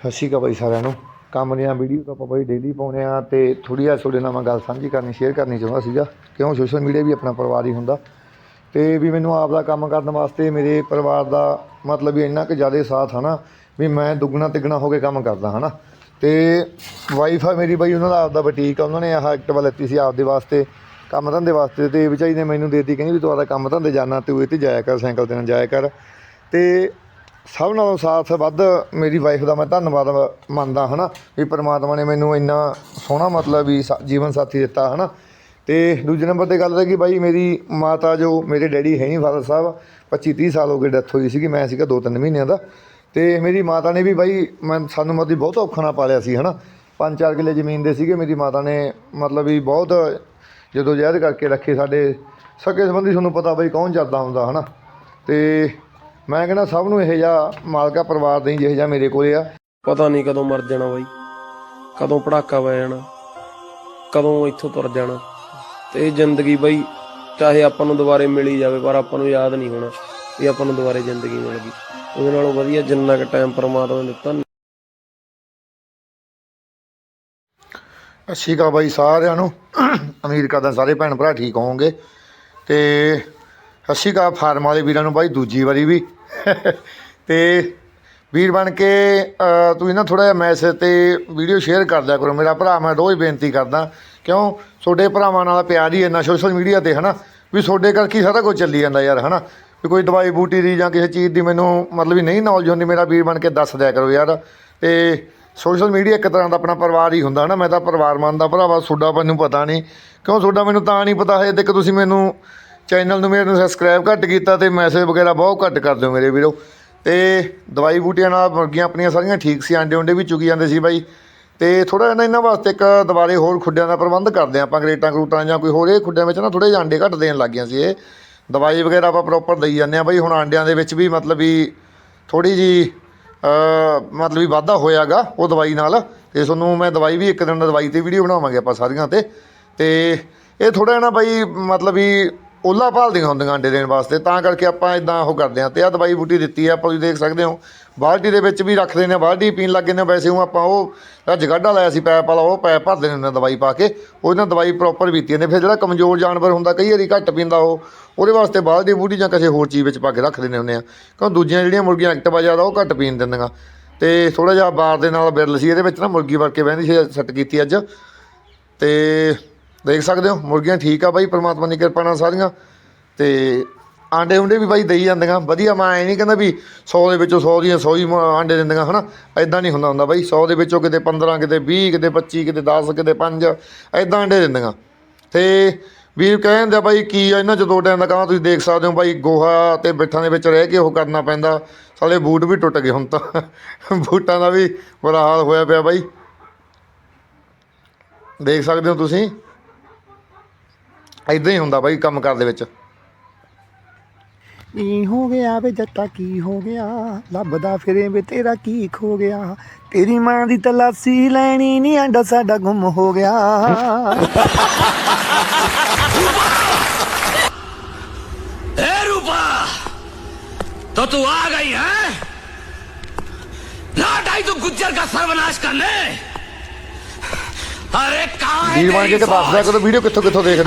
ਸਤਿ ਸ਼੍ਰੀ ਅਕਾਲ ਬਾਈ ਸਾਰਿਆਂ ਨੂੰ। ਕੰਮ ਦੀਆਂ ਵੀਡੀਓ ਤਾਂ ਆਪਾਂ ਬਾਈ ਡੇਲੀ ਪਾਉਂਦੇ ਆ ਤੇ ਥੋੜੀ ਜਿਹਾ ਤੁਹਾਡੇ ਨਾਲ ਮੈਂ ਗੱਲ ਸਾਂਝੀ ਕਰਨੀ ਸ਼ੇਅਰ ਕਰਨੀ ਚਾਹੁੰਦਾ ਸੀਗਾ। ਕਿਉਂ? ਸੋਸ਼ਲ ਮੀਡੀਆ ਵੀ ਆਪਣਾ ਪਰਿਵਾਰ ਹੀ ਹੁੰਦਾ। ਤੇ ਵੀ ਮੈਨੂੰ ਆਪ ਦਾ ਕੰਮ ਕਰਨ ਵਾਸਤੇ ਮੇਰੇ ਪਰਿਵਾਰ ਦਾ ਮਤਲਬ ਵੀ ਇੰਨਾ ਕੁ ਜ਼ਿਆਦਾ ਸਾਥ ਹਨਾ ਵੀ ਮੈਂ ਦੁੱਗਣਾ ਤਿੱਗਣਾ ਹੋ ਕੇ ਕੰਮ ਕਰਦਾ, ਹਨਾ। ਤੇ ਵਾਈਫ ਆ ਮੇਰੀ ਬਾਈ, ਉਹਨਾਂ ਦਾ ਆਪਦਾ ਬੁਟੀਕ ਆ, ਉਹਨਾਂ ਨੇ ਆਹ ਐਕਟਿਵਾ ਲੈਤੀ ਸੀ ਆਪਦੇ ਵਾਸਤੇ, ਕੰਮ ਧੰਦੇ ਵਾਸਤੇ। ਤੇ ਵਿਚਾਰੀ ਨੇ ਮੈਨੂੰ ਦੇਤੀ, ਕਹਿੰਦੀ ਵੀ ਤੂੰ ਆਪਦਾ ਕੰਮ ਧੰਦੇ ਜਾਣਾ, ਤੂੰ ਇਹ ਤੇ ਜਾਇਆ ਕਰ, ਸਾਈਕਲ ਤੇ ਨਾ ਜਾਇਆ ਕਰ। ਤੇ ਸਭ ਨਾਲੋਂ ਸਾਥ ਵੱਧ ਮੇਰੀ ਵਾਈਫ ਦਾ ਮੈਂ ਧੰਨਵਾਦ ਮੰਨਦਾ, ਹਨਾ? ਵੀ ਪ੍ਰਮਾਤਮਾ ਨੇ ਮੈਨੂੰ ਇੰਨਾ ਸੋਹਣਾ ਮਤਲਬ ਵੀ ਸਾ- ਜੀਵਨ ਸਾਥੀ ਦਿੱਤਾ, ਹਨਾ? ਤੇ ਦੂਜੇ ਨੰਬਰ ਤੇ ਗੱਲ ਹੈ ਕਿ ਬਾਈ ਮੇਰੀ ਮਾਤਾ ਜੋ ਮੇਰੇ ਡੈਡੀ ਹੈ ਨਹੀਂ ਫਾਦਰ ਸਾਹਿਬ 25 30 ਸਾਲ ਹੋ ਗਏ ਡੈਥ ਹੋਈ ਸੀਗੀ, ਮੈਂ ਸੀਗਾ 2-3 ਮਹੀਨਿਆਂ ਦਾ। ਤੇ ਮੇਰੀ ਮਾਤਾ ਨੇ ਵੀ ਬਾਈ ਮੈਂ ਸਾਨੂੰ ਮਤਲਬ ਬਹੁਤ ਔਖਾ ਨਾਲ ਪਾਲਿਆ ਸੀ, ਹਨਾ? ਪੰਜ ਚਾਰ ਕਿੱਲੇ ਜ਼ਮੀਨ ਦੇ ਸੀਗੇ, ਮੇਰੀ ਮਾਤਾ ਨੇ ਮਤਲਬ ਵੀ ਬਹੁਤ ਜਦੋਂ ਜ਼ਹਿਦ ਕਰਕੇ ਰੱਖੇ ਸਾਡੇ, ਸਕੇ ਸੰਬੰਧੀ ਤੁਹਾਨੂੰ ਪਤਾ ਬਾਈ ਕੌਣ ਚੱਲਦਾ ਹੁੰਦਾ, ਹਨਾ? ਤੇ ਮੈਂ ਕਹਿੰਦਾ ਸਭ ਨੂੰ ਇਹ ਜਿਹਾ ਮਾਲਕਾ ਪਰਿਵਾਰ ਦੇ ਜਿਹੇ ਜਿਹਾ ਮੇਰੇ ਕੋਲੇ ਆ। ਪਤਾ ਨਹੀਂ ਕਦੋਂ ਮਰ ਜਾਣਾ ਬਾਈ ਕਦੋਂ ਪੜਾਕਾ ਪੈ ਜਾਣਾ ਕਦੋਂ ਇੱਥੋਂ ਤੁਰ ਜਾਣਾ। ਤੇ ਇਹ ਜ਼ਿੰਦਗੀ ਬਾਈ ਚਾਹੇ ਆਪਾਂ ਨੂੰ ਦੁਬਾਰੇ ਮਿਲੀ ਜਾਵੇ ਪਰ ਆਪਾਂ ਨੂੰ ਯਾਦ ਨਹੀਂ ਹੋਣਾ ਵੀ ਆਪਾਂ ਨੂੰ ਦੁਬਾਰੇ ਜ਼ਿੰਦਗੀ ਮਿਲ ਗਈ। ਉਹਦੇ ਨਾਲੋਂ ਵਧੀਆ ਜਿੰਨਾ ਕੁ ਟਾਈਮ ਪਰਮਾਤਮਾ ਨੇ ਦਿੱਤਾ। ਸ਼੍ਰੀ ਅਕਾਲ ਬਾਈ ਸਾਰਿਆਂ ਨੂੰ। ਉਮੀਦ ਕਰਦਾ ਸਾਰੇ ਭੈਣ ਭਰਾ ਠੀਕ ਹੋਵੋਗੇ। ਤੇ ਸ਼੍ਰੀ ਅਕਾਲ ਫਾਰਮ ਵਾਲੇ ਵੀਰਾਂ ਨੂੰ ਬਾਈ ਦੂਜੀ ਵਾਰੀ ਵੀ ਤੇ ਵੀਰ ਬਣ ਕੇ ਤੁਸੀਂ ਨਾ ਥੋੜਾ ਜਿਹਾ ਮੈਸੇਜ ਤੇ ਵੀਡੀਓ ਸ਼ੇਅਰ ਕਰ ਦਿਆ ਕਰੋ। ਮੇਰਾ ਭਰਾ, ਮੈਂ ਰੋਜ਼ ਬੇਨਤੀ ਕਰਦਾ, ਕਿਉਂ? ਤੁਹਾਡੇ ਭਰਾਵਾਂ ਨਾਲ ਪਿਆਰ ਹੀ ਇੰਨਾ ਸੋਸ਼ਲ ਮੀਡੀਆ ਤੇ, ਹਨਾ? ਵੀ ਤੁਹਾਡੇ ਕਰਕੇ ਸਾਰਾ ਕੁਝ ਚੱਲੀ ਜਾਂਦਾ ਯਾਰ, ਹਨਾ? ਵੀ ਕੋਈ ਦਵਾਈ ਬੂਟੀ ਦੀ ਜਾਂ ਕਿਸੇ ਚੀਜ਼ ਦੀ ਮੈਨੂੰ ਮਤਲਬ ਵੀ ਨਹੀਂ ਨੌਲੇਜ ਹੁੰਦੀ, ਮੇਰਾ ਵੀਰ ਬਣ ਕੇ ਦੱਸ ਦਿਆ ਕਰੋ ਯਾਰ। ਤੇ ਸੋਸ਼ਲ ਮੀਡੀਆ ਇੱਕ ਤਰ੍ਹਾਂ ਦਾ ਆਪਣਾ ਪਰਿਵਾਰ ਹੀ ਹੁੰਦਾ ਨਾ ਮੈਂ ਤਾਂ ਪਰਿਵਾਰ ਮੰਨਦਾ ਭਰਾਵਾ ਤੁਹਾਡਾ ਮੈਨੂੰ ਪਤਾ ਨਹੀਂ। ਕਿਉਂ? ਤੁਹਾਡਾ ਮੈਨੂੰ ਤਾਂ ਨਹੀਂ ਪਤਾ ਹੈ ਕਿ ਤੁਸੀਂ ਮੈਨੂੰ ਚੈਨਲ ਨੂੰ ਮੇਰੇ ਨੂੰ ਸਬਸਕ੍ਰਾਈਬ ਘੱਟ ਕੀਤਾ ਤੇ ਮੈਸੇਜ ਵਗੈਰਾ ਬਹੁਤ ਘੱਟ ਕਰ ਦਿਓ ਮੇਰੇ ਵੀਰੋ। ਤੇ ਦਵਾਈ ਬੂਟੀਆਂ ਨਾਲ ਮੁਰਗੀਆਂ ਆਪਣੀਆਂ ਸਾਰੀਆਂ ਠੀਕ ਸੀ, ਆਂਡੇ ਉਂਡੇ ਵੀ ਚੁਗੀ ਜਾਂਦੇ ਸੀ ਬਾਈ। ਤੇ ਥੋੜਾ ਜਿਹਾ ਨਾ ਇਹਨਾਂ ਵਾਸਤੇ ਇੱਕ ਦੁਬਾਰੇ ਹੋਰ ਖੁੱਡਿਆਂ ਦਾ ਪ੍ਰਬੰਧ ਕਰਦੇ ਹਾਂ ਆਪਾਂ, ਗਰੇਟਾਂ ਗਰੂਟਾਂ ਜਾਂ ਕੋਈ ਹੋਰ ਇਹ ਖੁੱਡਿਆਂ ਵਿੱਚ ਨਾ ਥੋੜੇ ਜਿਹੇ ਆਂਡੇ ਘੱਟ ਦੇਣ ਲੱਗ ਗਈਆਂ ਸੀ ਇਹ। ਦਵਾਈ ਵਗੈਰਾ ਆਪਾਂ ਪ੍ਰੋਪਰ ਦਈ ਜਾਂਦੇ ਆ ਬਾਈ। ਹੁਣ ਆਂਡਿਆਂ ਦੇ ਵਿੱਚ ਵੀ ਮਤਲਬ ਵੀ ਥੋੜੀ ਜੀ ਮਤਲਬ ਵੀ ਵਾਧਾ ਹੋਇਆਗਾ ਉਹ ਦਵਾਈ ਨਾਲ। ਤੇ ਤੁਹਾਨੂੰ ਮੈਂ ਦਵਾਈ ਵੀ ਇੱਕ ਦਿਨ ਦਵਾਈ ਤੇ ਵੀਡੀਓ ਬਣਾਵਾਂਗੇ ਆਪਾਂ ਸਾਰੀਆਂ ਤੇ। ਤੇ ਇਹ ਥੋੜਾ ਨਾ ਬਾਈ ਮਤਲਬ ਵੀ ਓਲਾ ਭਾਲਦੀਆਂ ਹੁੰਦੀਆਂ ਅੰਡੇ ਦੇਣ ਵਾਸਤੇ, ਤਾਂ ਕਰਕੇ ਆਪਾਂ ਇਦਾਂ ਉਹ ਕਰਦੇ ਹਾਂ। ਤੇ ਆ ਦਵਾਈ ਬੂਟੀ ਦਿੱਤੀ ਆ, ਆਪਾਂ ਤੁਸੀਂ ਦੇਖ ਸਕਦੇ ਹੋ। ਬਾਲਟੀ ਦੇ ਵਿੱਚ ਵੀ ਰੱਖਦੇ ਨੇ ਬਾਲਟੀ ਪੀਣ ਲੱਗੇ ਨੇ ਵੈਸੇ ਉਹ ਆਪਾਂ ਉਹ ਜਿਹੜਾ ਜਗਾਡਾ ਲਾਇਆ ਸੀ ਪੈਪ ਵਾਲਾ, ਉਹ ਪੈਪ ਭਰਦੇ ਨੇ ਉਹਨਾਂ ਦਵਾਈ ਪਾ ਕੇ। ਉਹਦੇ ਨਾਲ ਦਵਾਈ ਪ੍ਰੋਪਰ ਪੀਤੀ ਨੇ। ਫਿਰ ਜਿਹੜਾ ਕਮਜ਼ੋਰ ਜਾਨਵਰ ਹੁੰਦਾ, ਕਈ ਵਾਰੀ ਘੱਟ ਪੀਂਦਾ ਉਹ, ਉਹਦੇ ਵਾਸਤੇ ਬਾਲਟੀ ਬੂਟੀ ਜਾਂ ਕਿਸੇ ਹੋਰ ਚੀਜ਼ ਵਿੱਚ ਪਾ ਕੇ ਰੱਖ ਦਿੰਦੇ ਹੁੰਦੇ ਆ ਕਿਉਂ ਦੂਜੀਆਂ ਜਿਹੜੀਆਂ ਮੁਰਗੀਆਂ ਐਕਟਿਵਾ ਜ਼ਿਆਦਾ ਉਹ ਘੱਟ ਪੀਣ ਦਿੰਦੀਆਂ। ਤੇ ਥੋੜਾ ਜਿਹਾ ਬਾਰ ਦੇ ਨਾਲ ਬਿਰਲ ਸੀ, ਇਹਦੇ ਵਿੱਚ ਨਾ ਮੁਰਗੀ ਵਰ ਕੇ ਬਹਿੰਦੀ ਸੀ, ਸੈੱਟ ਕੀਤੀ ਅੱਜ। ਤੇ ਦੇਖ ਸਕਦੇ ਹੋ, ਮੁਰਗੀਆਂ ਠੀਕ ਆ ਬਾਈ, ਪ੍ਰਮਾਤਮਾ ਦੀ ਕਿਰਪਾ ਨਾਲ ਸਾਰੀਆਂ। ਤੇ ਆਂਡੇ ਉਂਡੇ ਵੀ ਬਾਈ ਦੇਈ ਜਾਂਦੀਆਂ ਵਧੀਆ, ਮੈਂ ਐ ਨਹੀਂ ਕਹਿੰਦਾ ਵੀ 100 ਦੇ ਵਿੱਚੋਂ 100 ਦੀਆਂ 100 ਹੀ ਮ- ਆਂਡੇ ਦਿੰਦੀਆਂ ਹਨਾ? ਐਦਾਂ ਨਹੀਂ ਹੁੰਦਾ ਹੁੰਦਾ ਬਾਈ 100 ਦੇ ਵਿੱਚੋਂ ਕਿਤੇ 15 ਕਿਤੇ 20 ਕਿਤੇ 25 ਕਿਤੇ 10 ਕਿਤੇ 5 ਐਦਾਂ ਆਂਡੇ ਦਿੰਦੀਆਂ ਤੇ ਵੀਰ ਕਹਿੰਦੇ ਆ ਬਾਈ, ਕੀ ਆ, ਇਹਨਾਂ ਚ ਦੋ ਟਾਈਮ ਦਾ ਕਹਾਂ ਤੁਸੀਂ ਦੇਖ ਸਕਦੇ ਹੋ ਬਾਈ, ਗੋਹਾ ਤੇ ਬਿੱਠਾਂ ਦੇ ਵਿੱਚ ਰਹਿ ਕੇ ਉਹ ਕਰਨਾ ਪੈਂਦਾ। ਸਾਲੇ ਬੂਟ ਵੀ ਟੁੱਟ ਗਏ ਹੁਣ ਤਾਂ। ਬੂਟਾਂ ਦਾ ਵੀ ਬੁਰਾ ਹਾਲ ਹੋਇਆ ਪਿਆ ਬਾਈ। ਦੇਖ ਸਕਦੇ ਹੋ ਤੁਸੀਂ? ਐਦਾਂ ਹੀ ਹੁੰਦਾ ਬਾਈ ਕੰਮ ਕਾਰ ਦੇ ਵਿੱਚ ਕੀ ਹੋ ਗਿਆ ਵੇ ਜੱਟਾ ਕੀ ਹੋ ਗਿਆ ਲੱਭਦਾ ਫਿਰੇ ਵੇ ਤੇਰਾ ਕੀ ਖੋ ਗਿਆ ਤੇਰੀ ਮਾਂ ਦੀ ਤਲਾਸੀ ਲੈਣੀ ਨਹੀਂ ਆਂਡਾ ਸਾਡਾ ਗੁੰਮ ਹੋ ਗਿਆ ए रूपा तो तू आ गई है लौट आई तू गुज्जर का सर्वनाश करने अरे कहाँ है ਵੀਰ ਬਣ ਕੇ तेरी ਤੇ ਦੱਸਦਾ फौज? ਕਰੋ ਵੀਡੀਓ ਕਿੱਥੋਂ ਕਿੱਥੋਂ ਦੇਖ